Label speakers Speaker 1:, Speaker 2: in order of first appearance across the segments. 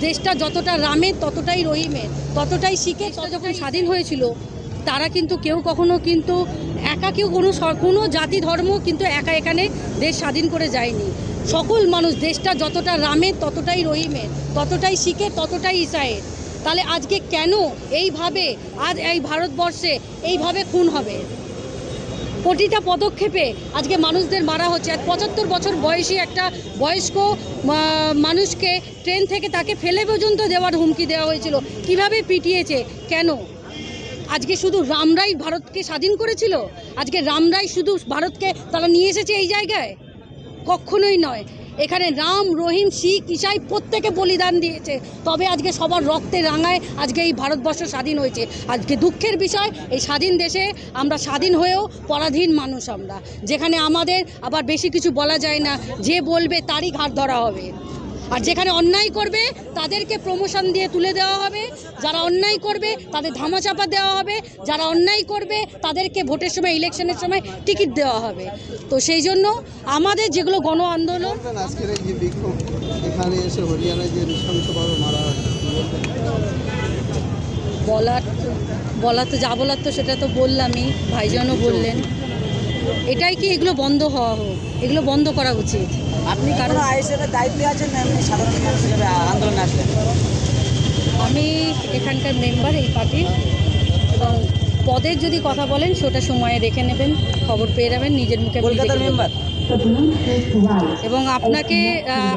Speaker 1: দেশটা যতটা রামের ততটাই রহিমের ততটাই শিখে যখন স্বাধীন হয়েছিল তারা কিন্তু কেউ কখনো কিন্তু একা কেউ কোনো কোনো জাতি ধর্ম কিন্তু একা এখানে দেশ স্বাধীন করে যায়নি। সকল মানুষ দেশটা যতটা রামের ততটাই রহিমের ততটাই শিখে ততটাই ইসায়ের তাহলে আজকে কেন এইভাবে আজ এই ভারতবর্ষে এইভাবে খুন হবে? প্রতিটা পদক্ষেপে আজকে মানুষদের মারা হচ্ছে। আর পঁচাত্তর বছর বয়সী একটা বয়স্ক মানুষকে ট্রেন থেকে তাকে ফেলে পর্যন্ত দেওয়ার হুমকি দেওয়া হয়েছিল। কীভাবে পিটিয়েছে? কেন? আজকে শুধু রামরাই ভারতকে স্বাধীন করেছিল? আজকে রামরাই শুধু ভারতকে তারা নিয়ে এসেছে এই জায়গায়? কখনোই নয়। এখানে রাম, রহিম, শিখ, ইসাই প্রত্যেকে বলিদান দিয়েছে। তবে আজকে সবার রক্তে রাঙায় আজকে এই ভারতবর্ষ স্বাধীন হয়েছে। আজকে দুঃখের বিষয়, এই স্বাধীন দেশে আমরা স্বাধীন হয়েও পরাধীন মানুষ আমরা। যেখানে আমাদের আবার বেশি কিছু বলা যায় না, যে বলবে তারই ঘাট ধরা হবে। আর যেখানে অন্যায় করবে তাদেরকে প্রমোশন দিয়ে তুলে দেওয়া হবে। যারা অন্যায় করবে তাদের ধামাচাপা দেওয়া হবে। যারা অন্যায় করবে তাদেরকে ভোটের সময় ইলেকশনের সময় টিকিট দেওয়া হবে। তো সেই জন্য আমাদের যেগুলো গণ আন্দোলন বলার বলার তো যা বলার তো সেটা তো বললামই ভাইজানও বললেন। এটাই কি এগুলো বন্ধ হওয়া হোক? এগুলো বন্ধ করা উচিত?
Speaker 2: আপনি
Speaker 1: কারণ-
Speaker 2: আইএসএফের দায়িত্বে আছেন সাধারণ মানুষ হিসেবে আন্দোলনে
Speaker 1: আমি এখানকার মেম্বার এই পার্টির এবং পদের যদি কথা বলেন সেটা সময়ে রেখে নেবেন খবর পেয়ে যাবেন নিজের মুখে
Speaker 2: কলকাতার মেম্বার?
Speaker 1: এবং আপনাকে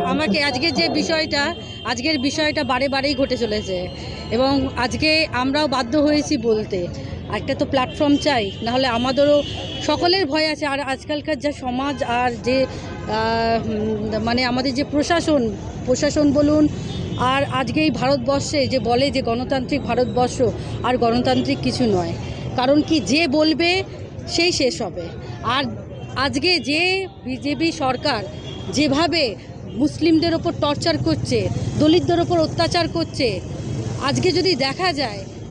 Speaker 1: আমাকে আজকের যে বিষয়টা আজকের বিষয়টা বারে বারেই ঘটে চলেছে এবং আজকে আমরাও বাধ্য হয়েছি বলতে। একটা তো প্ল্যাটফর্ম চাই, নাহলে আমাদেরও, সকলের ভয় আছে। আর আজকালকার যা সমাজ আর যে মানে আমাদের যে প্রশাসন প্রশাসন বলুন, আর আজকে এই ভারতবর্ষে যে বলে যে গণতান্ত্রিক ভারতবর্ষ, আর গণতান্ত্রিক কিছু নয়। কারণ কি, যে বলবে, সেই শেষ হবে। আর আজকে যে বিজেপি সরকার যেভাবে মুসলিমদের ওপর টর্চার করছে, দলিতদের ওপর অত্যাচার করছে, আজকে যদি দেখা যায়